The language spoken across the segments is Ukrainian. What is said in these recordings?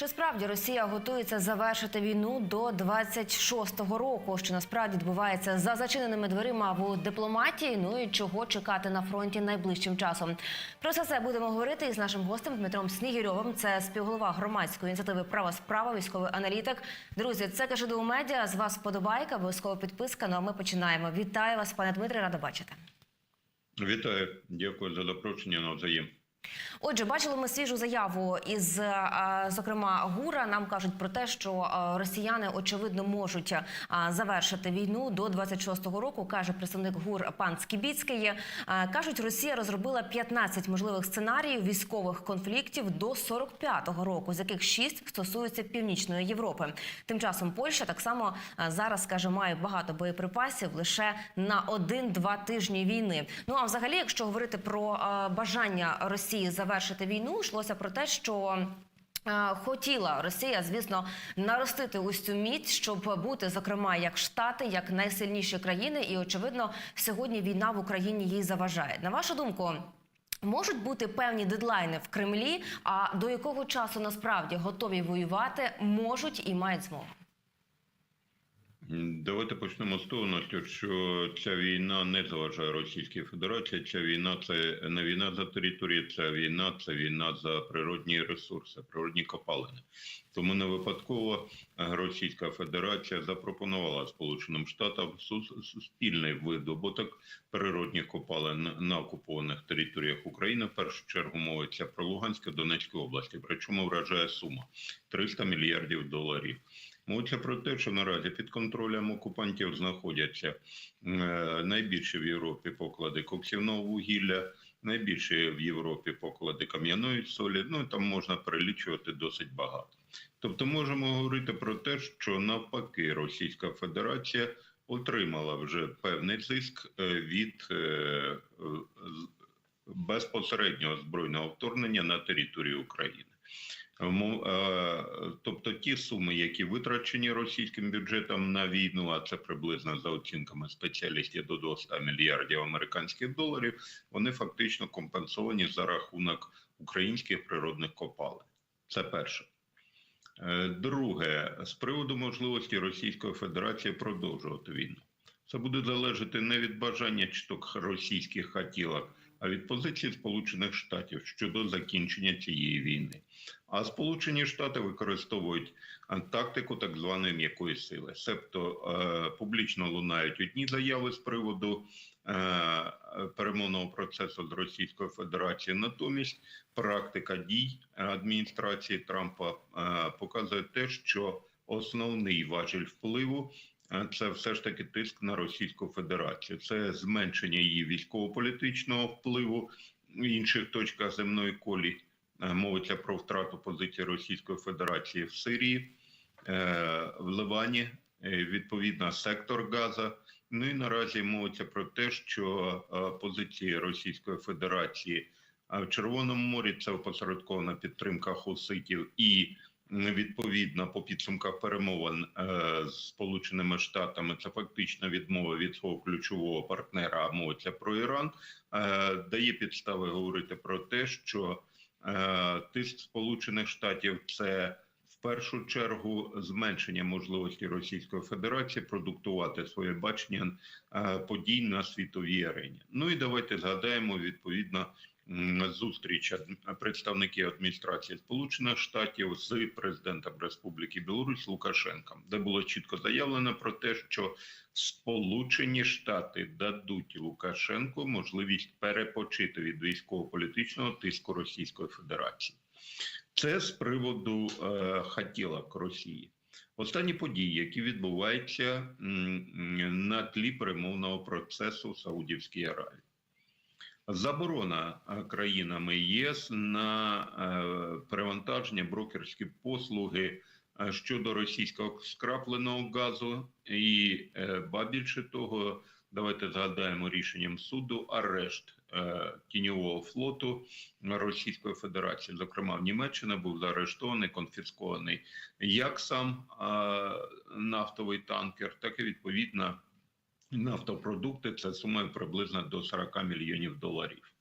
Чи справді Росія готується завершити війну до 26-го року? Що насправді відбувається за зачиненими дверима в дипломатії? Ну і чого чекати на фронті найближчим часом? Про все це будемо говорити із нашим гостем Дмитром Снігірьовим. Це співголова громадської ініціативи Права справа, військовий аналітик. Друзі, це КЖДУ Медіа. З вас вподобайка, обов'язково підписка. Ну а ми починаємо. Вітаю вас, пане Дмитре, рада бачити. Вітаю, дякую за запрошення навзаєм. Отже, бачили ми свіжу заяву із е, зокрема ГУРа. Нам кажуть про те, що е, росіяни очевидно можуть е, завершити війну до 26-го року. каже представник ГУР пан Скібіцький. Кажуть, Росія розробила 15 можливих сценаріїв військових конфліктів до 45-го року, з яких 6 стосуються північної Європи. Тим часом Польща так само зараз каже, має багато боєприпасів лише на один-два тижні війни. Ну а взагалі, якщо говорити про бажання Росії завершити війну, йшлося про те, що. е, Хотіла Росія, звісно, наростити ось цю міць, щоб бути, зокрема, як Штати, як найсильніші країни, і очевидно, сьогодні війна в Україні їй заважає. На вашу думку, можуть бути певні дедлайни в Кремлі, а до якого часу насправді готові воювати можуть і мають змогу? Давайте почнемо з того, що ця війна не заважає Російській Федерації. Ця війна це не війна за територію, ця війна це війна за природні ресурси, природні копалини. Тому не випадково Російська Федерація запропонувала Сполученим Штатам суспільний видобуток природних копалин на окупованих територіях України. В першу чергу мовиться про Луганську, Донецьку області. Причому вражає сума 300 мільярдів доларів. Мовиться про те, що наразі під контролем окупантів знаходяться е, найбільші в Європі поклади коксівного вугілля, найбільші в Європі поклади кам'яної солі. Ну там можна перелічувати досить багато. Тобто, можемо говорити про те, що навпаки Російська Федерація отримала вже певний циск е, від е, безпосереднього збройного вторгнення на територію України. Е, Тобто ті суми, які витрачені російським бюджетом на війну, а це приблизно за оцінками спеціалістів до 200 мільярдів американських доларів, вони фактично компенсовані за рахунок українських природних копалин. Це перше. Е, Друге, з приводу можливості Російської Федерації продовжувати війну. Це буде залежати не від бажання чток російських хотілок, а від позиції Сполучених Штатів щодо закінчення цієї війни. А Сполучені Штати використовують тактику так званої м'якої сили, себто е, публічно лунають одні заяви з приводу е, перемовного процесу з Російською Федерацією. Натомість практика дій адміністрації Трампа е, показує те, що основний важіль впливу. Це все ж таки тиск на Російську Федерацію, це зменшення її військово-політичного впливу в інших точках земної колі. Е, Мовиться про втрату позиції Російської Федерації в Сирії, е, в Ливані, е, відповідно сектор Газа. Ну і наразі мовиться про те, що позиції Російської Федерації в Червоному морі це опосередкована підтримка хуситів і відповідно по підсумках перемовин з Сполученими Штатами це фактично відмова від свого ключового партнера, а мовиться про Іран, дає підстави говорити про те, що тиск Сполучених Штатів це в першу чергу зменшення можливості Російської Федерації продуктувати своє бачення е, подій на світовій арені. Ну і давайте згадаємо відповідно зустріч представників адміністрації Сполучених Штатів з президентом Республіки Білорусь Лукашенком, де було чітко заявлено про те, що Сполучені Штати дадуть Лукашенку можливість перепочити від військово-політичного тиску Російської Федерації. Це з приводу е, хотілок Росії. Останні події, які відбуваються на тлі перемовного процесу в Саудівській Аравії. Заборона е, країнами ЄС на е, перевантаження брокерські послуги е, щодо російського скрапленого газу, і ба більше того, давайте згадаємо рішенням суду арешт тіньового флоту Російської Федерації. Зокрема, в Німеччині був заарештований, конфіскований як сам нафтовий танкер, так і відповідно нафтопродукти. Це сумою приблизно до 40 мільйонів доларів.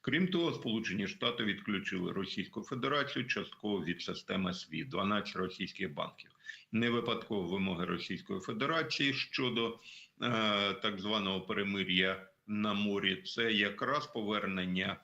Крім того, Сполучені Штати відключили Російську Федерацію частково від системи СВІ, 12 російських банків. Не випадково вимоги Російської Федерації щодо е, так званого перемир'я на морі. Це якраз повернення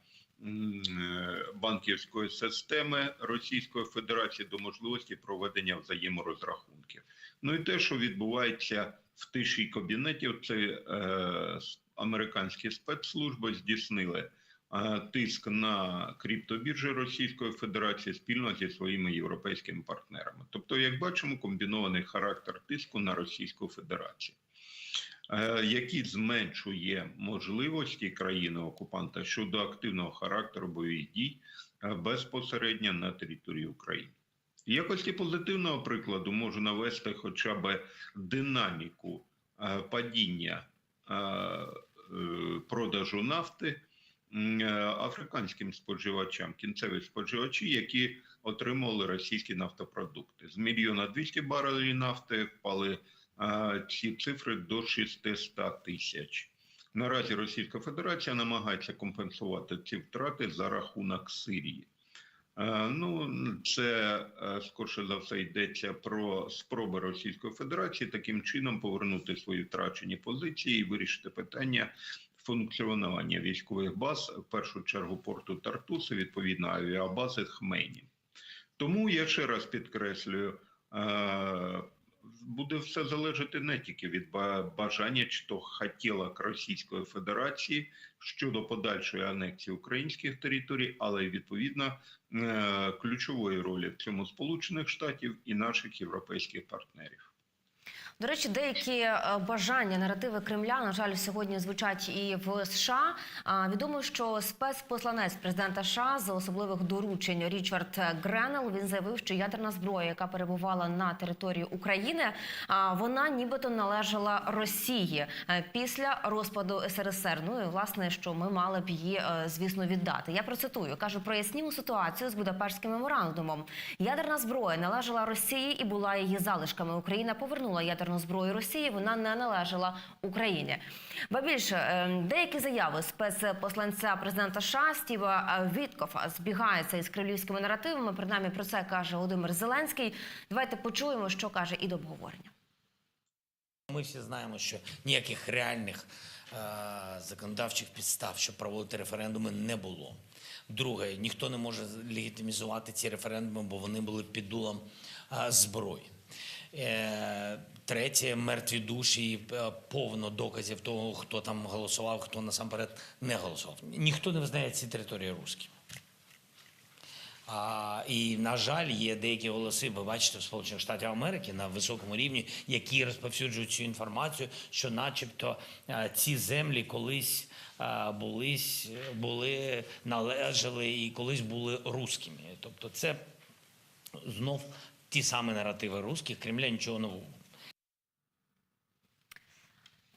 е, банківської системи Російської Федерації до можливості проведення взаєморозрахунків. Ну і те, що відбувається в тиші кабінетів, це е, американські спецслужби здійснили е, тиск на криптобіржі Російської Федерації спільно зі своїми європейськими партнерами. Тобто, як бачимо, комбінований характер тиску на Російську Федерацію. е, Який зменшує можливості країни окупанта щодо активного характеру бойових дій е, безпосередньо на території України. Якості позитивного прикладу можу навести хоча б динаміку е, падіння е, е, продажу нафти африканським споживачам, кінцеві споживачі, які отримували російські нафтопродукти. З мільйона 200 барелів нафти впали ці цифри до 600 тисяч. Наразі Російська Федерація намагається компенсувати ці втрати за рахунок Сирії. Е, Ну, це е, скорше за все йдеться про спроби Російської Федерації таким чином повернути свої втрачені позиції і вирішити питання функціонування військових баз, в першу чергу порту Тартуси, відповідно авіабази Хмейні. Тому я ще раз підкреслюю, е, буде все залежати не тільки від ба- бажання чи то хотілок Російської Федерації щодо подальшої анексії українських територій, але й відповідно е, ключової ролі в цьому Сполучених Штатів і наших європейських партнерів. До речі, деякі е, бажання, наративи Кремля, на жаль, сьогодні звучать і в США. Відомо, що спецпосланець президента США з особливих доручень Річард Гренел він заявив, що ядерна зброя, яка перебувала на території України, вона нібито належала Росії е, після розпаду СРСР. Ну і власне, що ми мали б її, е, звісно, віддати. Я процитую, кажу, прояснімо ситуацію з Будапештським меморандумом. Ядерна зброя належала Росії і була її залишками. Україна повернула ядерну зброю Росії. Вона не належала Україні. Ба більше е, деякі заяви спецпосланця президента США Стіва е, Віткофа збігаються із кремлівськими наративами. Принаймні про це каже Володимир Зеленський. Давайте почуємо, що каже і до обговорення. Ми всі знаємо, що ніяких реальних е, законодавчих підстав, щоб проводити референдуми, не було. Друге, ніхто не може легітимізувати ці референдуми, бо вони були під дулом е, зброї. Е, третє, мертві душі, е, повно доказів того, хто там голосував, хто насамперед не голосував. Ніхто не визнає ці території русскими. А, і на жаль, є деякі голоси. Ви бачите в Сполучених Штатах Америки на високому рівні, які розповсюджують цю інформацію, що, начебто, е, ці землі колись е, були, були належали і колись були русскими. Тобто, це знов ті самі наративи русських, Кремля нічого нового.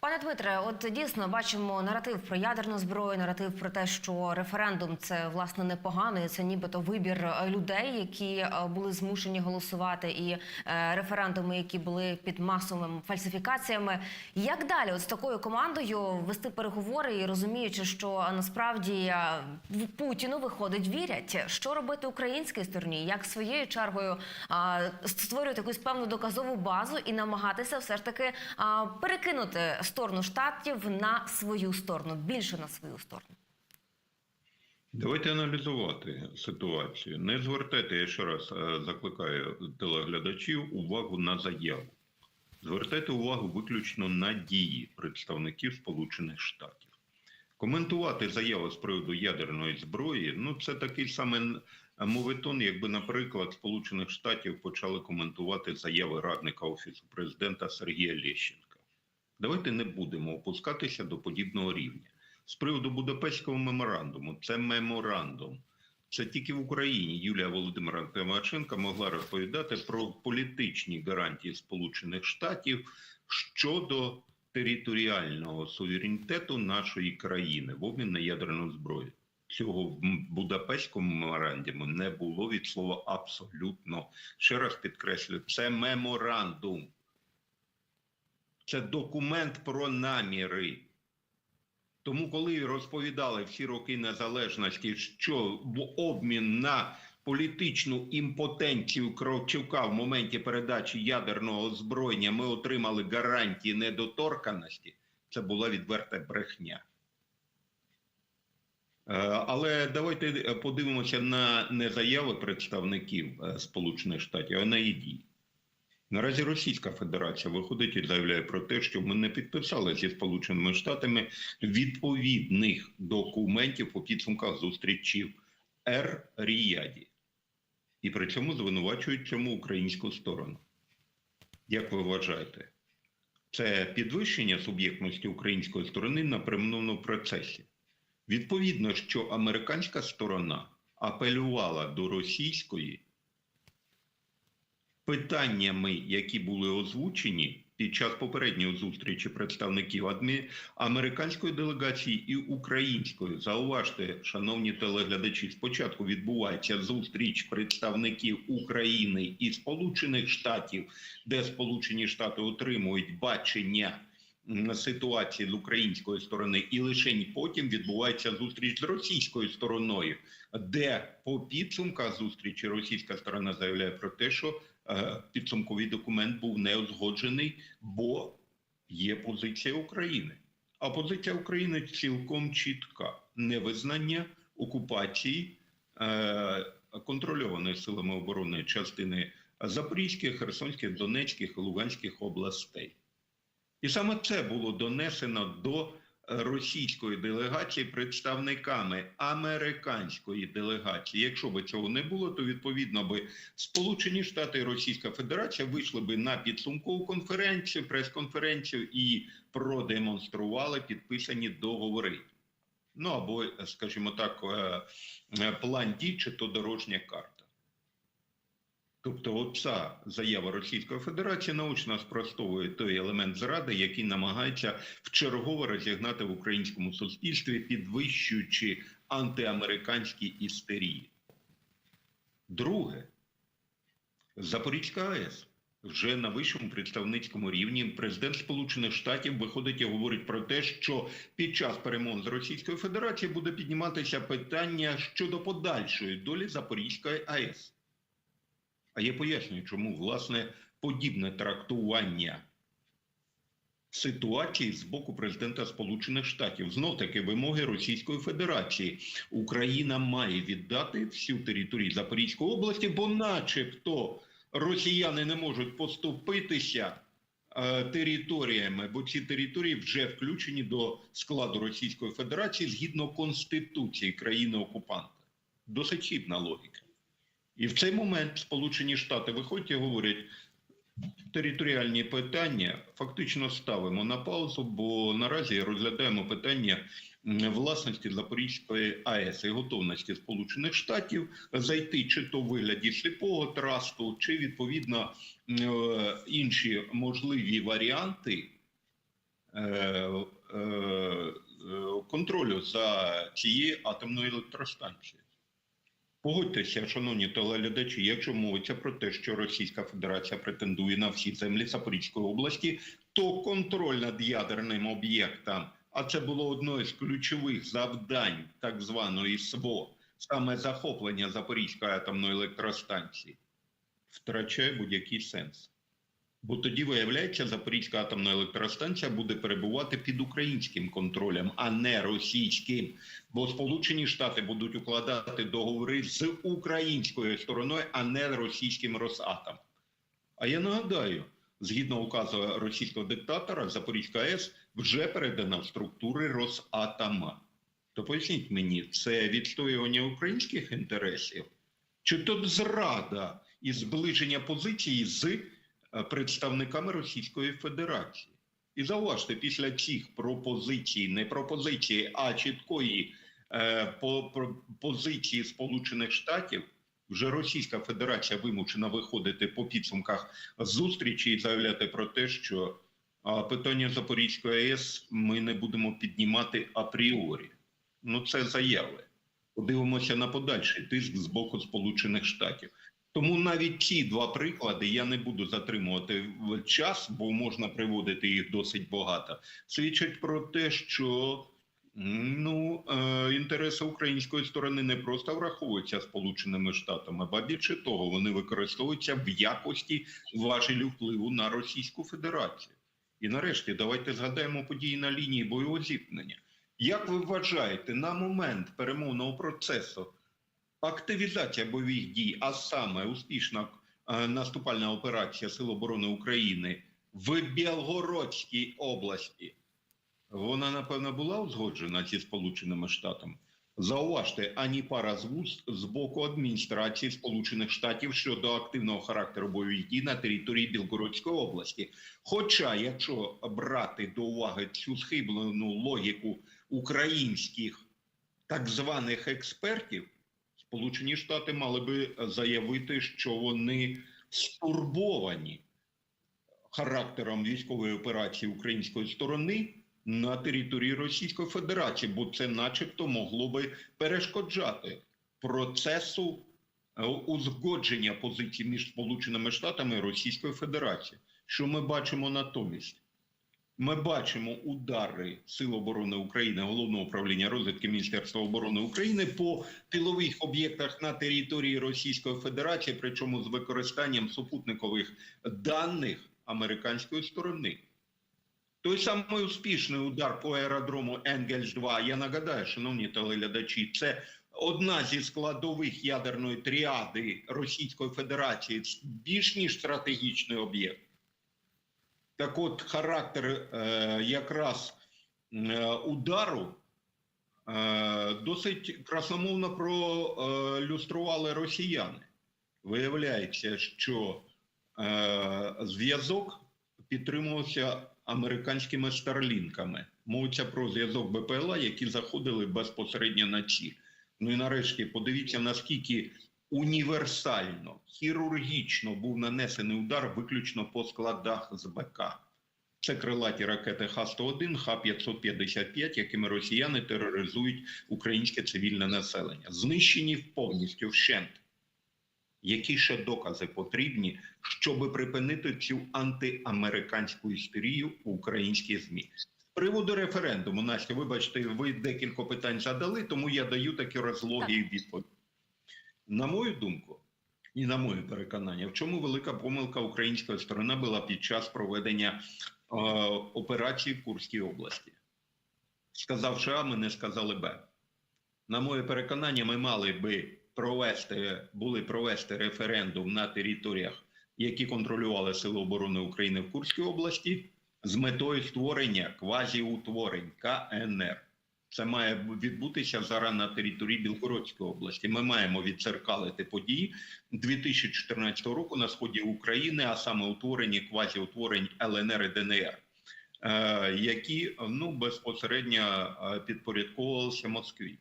Пане Дмитре, от дійсно бачимо наратив про ядерну зброю, наратив про те, що референдум це власне непогано, і це нібито вибір е, людей, які е, були змушені голосувати, і е, референдуми, які були під масовими фальсифікаціями. Як далі, от з такою командою вести переговори і розуміючи, що насправді в Путіну виходить, вірять, що робити українській стороні, як своєю чергою створювати якусь певну доказову базу і намагатися все ж таки перекинути сторону штатів на свою сторону, більше на свою сторону. Давайте аналізувати ситуацію. Не звертайте, я ще раз е, закликаю телеглядачів увагу на заяву. Звертайте увагу виключно на дії представників Сполучених Штатів. Коментувати заяву з приводу ядерної зброї ну це такий самий моветон, якби, наприклад, Сполучених Штатів почали коментувати заяви радника Офісу президента Сергія Лещенка. Давайте не будемо опускатися до подібного рівня. З приводу Будапештського меморандуму, це меморандум. Це тільки в Україні Юлія Володимира Тимошенко могла розповідати про політичні гарантії Сполучених Штатів щодо територіального суверенітету нашої країни в обмін на ядерну зброю. Цього в Будапештському меморандумі не було від слова абсолютно. Ще раз підкреслю, це меморандум. Це документ про наміри. Тому, коли розповідали всі роки незалежності, що в обмін на політичну імпотенцію Кравчука в моменті передачі ядерного озброєння ми отримали гарантії недоторканості, це була відверта брехня. Е, Але давайте подивимося на не заяви представників е, Сполучених Штатів, а на її дії. Наразі Російська Федерація виходить і заявляє про те, що ми не підписали зі Сполученими Штатами відповідних документів по підсумках зустрічі в Ер-Ріяді. І при цьому звинувачують цьому українську сторону. Як ви вважаєте, це підвищення суб'єктності української сторони на перемовному процесі? Відповідно, що американська сторона апелювала до російської питаннями, які були озвучені під час попередньої зустрічі представників адмі... американської делегації і української. Зауважте, шановні телеглядачі, спочатку відбувається зустріч представників України і Сполучених Штатів, де Сполучені Штати отримують бачення ситуації з української сторони, і лише потім відбувається зустріч з російською стороною, де по підсумках зустрічі російська сторона заявляє про те, що підсумковий документ був не узгоджений, бо є позиція України. А позиція України цілком чітка: невизнання окупації е, контрольованої силами оборони частини Запорізьких, Херсонських, Донецьких Луганських областей. І саме це було донесено до е, російської делегації представниками американської делегації. Якщо би цього не було, то відповідно би Сполучені Штати і Російська Федерація вийшли би на підсумкову конференцію, прес-конференцію і продемонстрували підписані договори. Ну або, скажімо так, е, е, план дій чи то дорожня карта. Тобто, оця заява Російської Федерації наочно спростовує той елемент зради, який намагається вчергово розігнати в українському суспільстві, підвищуючи антиамериканські істерії. Друге, Запорізька АЕС вже на вищому представницькому рівні президент Сполучених Штатів виходить і говорить про те, що під час перемовин з Російською Федерацією буде підніматися питання щодо подальшої долі Запорізької АЕС. А я пояснюю, чому власне подібне трактування ситуації з боку президента Сполучених Штатів знов таки вимоги Російської Федерації. Україна має віддати всю територію Запорізької області, бо, начебто, росіяни не можуть поступитися е, територіями, бо ці території вже включені до складу Російської Федерації згідно Конституції країни-окупанта. Досить хібна логіка. І в цей момент Сполучені Штати виходять і говорять, територіальні питання фактично ставимо на паузу, бо наразі розглядаємо питання власності Запорізької АЕС і готовності Сполучених Штатів зайти чи то в вигляді сліпого трасту, чи відповідно е, інші можливі варіанти е, е, контролю за цією атомною електростанцією. Погодьтеся, шановні телеглядачі, якщо мовиться про те, що Російська Федерація претендує на всі землі Запорізької області, то контроль над ядерним об'єктом, а це було одне з ключових завдань так званої СВО, саме захоплення Запорізької атомної електростанції, втрачає будь-який сенс. Бо тоді, виявляється, Запорізька атомна електростанція буде перебувати під українським контролем, а не російським. Бо Сполучені Штати будуть укладати договори з українською стороною, а не російським Росатом. А я нагадаю, згідно указу російського диктатора, Запорізька АЕС вже передана в структури Росатома. То поясніть мені, це відстоювання українських інтересів? Чи то зрада і зближення позиції з представниками Російської Федерації? І зауважте, після цих пропозицій, не пропозиції, а чіткої е, по, про- позиції Сполучених Штатів, вже Російська Федерація вимушена виходити по підсумках зустрічі і заявляти про те, що а, питання Запорізької АЕС ми не будемо піднімати апріорі. Ну, це заяви. Подивимося на подальший тиск з боку Сполучених Штатів. Тому навіть ці два приклади я не буду затримувати час, бо можна приводити їх досить багато. Свідчать про те, що Ну, е, інтереси української сторони не просто враховуються Сполученими Штатами, ба більше того, вони використовуються в якості важелів впливу на Російську Федерацію. І нарешті давайте згадаємо події на лінії бойового зіткнення. Як ви вважаєте, на момент перемовного процесу активізація бойових дій, а саме успішна е, наступальна операція Сил оборони України в Білгородській області, вона, напевно, була узгоджена зі Сполученими Штатами. Зауважте, ані пара з вуст з боку адміністрації Сполучених Штатів щодо активного характеру бойових дій на території Білгородської області. Хоча, якщо брати до уваги цю схиблену логіку українських так званих експертів, Сполучені Штати мали би заявити, що вони стурбовані характером військової операції української сторони на території Російської Федерації, бо це, начебто, могло би перешкоджати процесу е, узгодження позицій між Сполученими Штатами і Російською Федерацією. Що ми бачимо натомість? Ми бачимо удари Сил оборони України, головного управління розвідки Міністерства оборони України по тилових об'єктах на території Російської Федерації, причому з використанням супутникових даних американської сторони. Той самий успішний удар по аеродрому Енгельс 2 Я нагадаю, шановні телеглядачі, це одна зі складових ядерної тріади Російської Федерації, більш ніж стратегічний об'єкт. Так от, характер е, якраз е, удару е, досить красномовно пролюстрували росіяни. Виявляється, що зв'язок підтримувався американськими старлінками. Мовиться про зв'язок БПЛА, які заходили безпосередньо на ціль. Ну і нарешті подивіться, наскільки універсально, хірургічно був нанесений удар виключно по складах з БК. Це крилаті ракети Х-101, Х-555, якими росіяни тероризують українське цивільне населення. Знищені повністю вщент. Які ще докази потрібні, щоб припинити цю антиамериканську істерію у українській ЗМІ? З приводу референдуму, Настя, вибачте, ви декілька питань задали, тому я даю такі розлоги і відповіді. На мою думку, і на моє переконання, в чому велика помилка української сторони була під час проведення е, операції в Курській області. Сказавши А, ми не сказали Б. На моє переконання, ми мали би провести, були провести референдум на територіях, які контролювали Сили оборони України в Курській області, з метою створення квазіутворень КНР. Це має відбутися зараз на території Білгородської області. Ми маємо відцеркалити події 2014 року на сході України, а саме утворені квазіутворень ЛНР і ДНР, е, які ну безпосередньо е, підпорядковувалися Москві.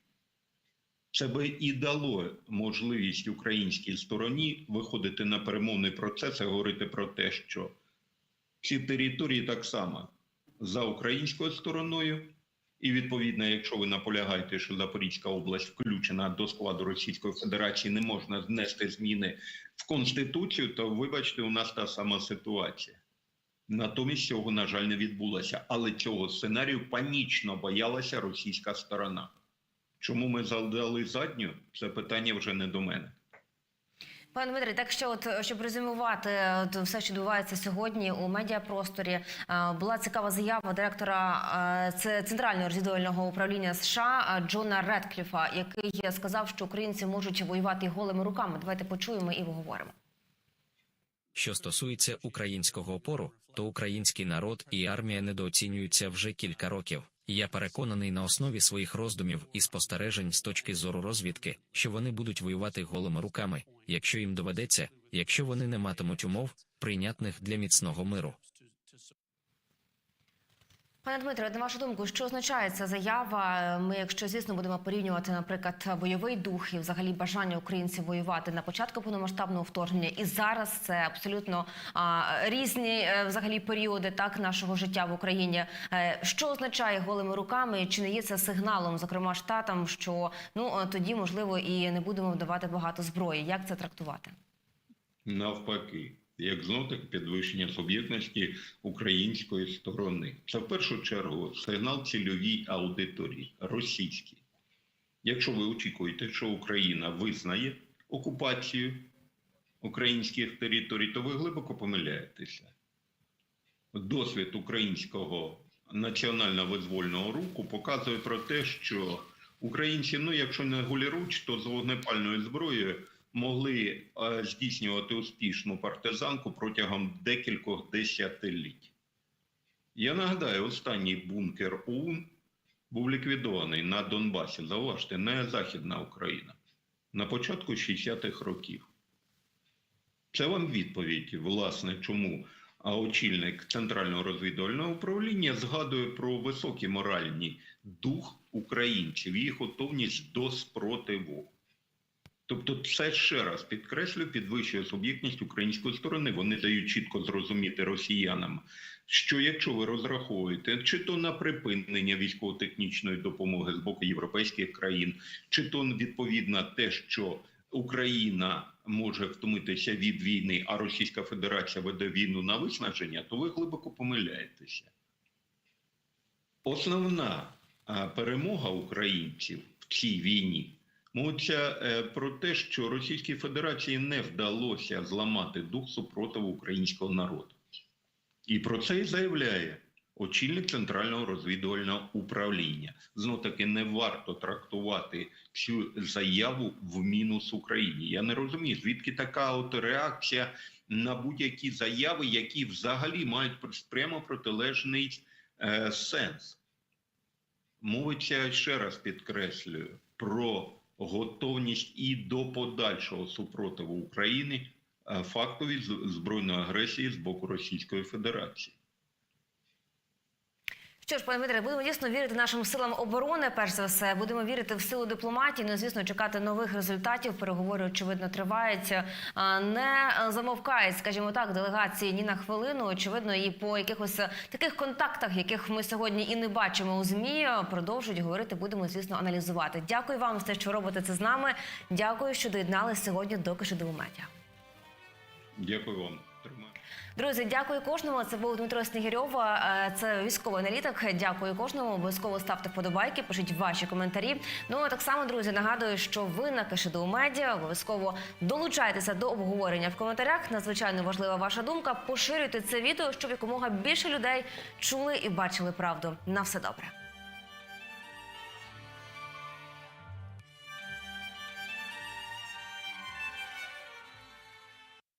Це би і дало можливість українській стороні виходити на перемовний процес і говорити про те, що ці території так само за українською стороною. І відповідно, якщо ви наполягаєте, що Запорізька область включена до складу Російської Федерації, не можна внести зміни в Конституцію, то вибачте, у нас та сама ситуація. Натомість цього, на жаль, не відбулося. Але цього сценарію панічно боялася російська сторона. Чому ми задали задню? Це питання вже не до мене. Пане Дмитрий, так що, от щоб резюмувати от, все, що відбувається сьогодні у медіапросторі, е, була цікава заява директора е, центрального розвідувального управління США е, Джона Редкліфа, який сказав, що українці можуть воювати голими руками. Давайте почуємо і поговоримо. Що стосується українського опору, то український народ і армія недооцінюються вже кілька років. Я переконаний на основі своїх роздумів і спостережень з точки зору розвідки, що вони будуть воювати голими руками, якщо їм доведеться, якщо вони не матимуть умов, прийнятних для міцного миру. Пане Дмитре, на вашу думку, що означає ця заява? Ми, якщо звісно, будемо порівнювати, наприклад, бойовий дух і взагалі бажання українців воювати на початку повномасштабного вторгнення, і зараз це абсолютно а, різні е, взагалі періоди так нашого життя в Україні. Е, Що означає голими руками? Чи не є це сигналом, зокрема штатам, що ну е, тоді можливо і не будемо вдавати багато зброї? Як це трактувати? Навпаки, як знов таки підвищення суб'єктності української сторони. Це в першу чергу сигнал цільовій аудиторії російській. Якщо ви очікуєте, що Україна визнає окупацію українських територій, то ви глибоко помиляєтеся. Досвід українського національно-визвольного руху показує про те, що українці, ну якщо не голіруч, то з вогнепальною зброєю могли е, здійснювати успішну партизанку протягом декількох десятиліть. Я нагадаю, останній бункер ОУН був ліквідований на Донбасі. Зауважте, не Західна Україна на початку 60-х років. Це вам відповідь, власне, чому очільник Центрального розвідувального управління згадує про високий моральний дух українців, їх готовність до спротиву. Тобто, це ще раз підкреслю, підвищує суб'єктність української сторони. Вони дають чітко зрозуміти росіянам, що якщо ви розраховуєте чи то на припинення військово-технічної допомоги з боку європейських країн, чи то відповідно те, що Україна може втомитися від війни, а Російська Федерація веде війну на виснаження, то ви глибоко помиляєтеся. Основна перемога українців в цій війні мовиться е, про те, що Російській Федерації не вдалося зламати дух супротиву українського народу. І про це і заявляє очільник Центрального розвідувального управління. Знов таки не варто трактувати цю заяву в мінус Україні. Я не розумію, звідки така от реакція на будь-які заяви, які взагалі мають прямо протилежний е, сенс. Мовиться ще раз підкреслюю про готовність і до подальшого супротиву України е, фактові збройної агресії з боку Російської Федерації. Що ж, пане Дмитре, будемо дійсно вірити нашим силам оборони. Перш за все, будемо вірити в силу дипломатії. Ну, звісно, чекати нових результатів. Переговори очевидно тривають. Не замовкають, скажімо так, делегації ні на хвилину. Очевидно, і по якихось таких контактах, яких ми сьогодні і не бачимо у змі, продовжують говорити. Будемо звісно аналізувати. Дякую вам за те, що робите це з нами. Дякую, що доєдналися сьогодні до Кишедову медіа. Дякую вам. Друзі, дякую кожному. Це був Дмитро Снігирьов, е, це військовий аналітик. Дякую кожному. Обов'язково ставте вподобайки, пишіть ваші коментарі. Ну а так само, друзі, нагадую, що ви на Кишиду медіа обов'язково долучайтеся до обговорення в коментарях. Надзвичайно важлива ваша думка. Поширюйте це відео, щоб якомога більше людей чули і бачили правду. На все добре.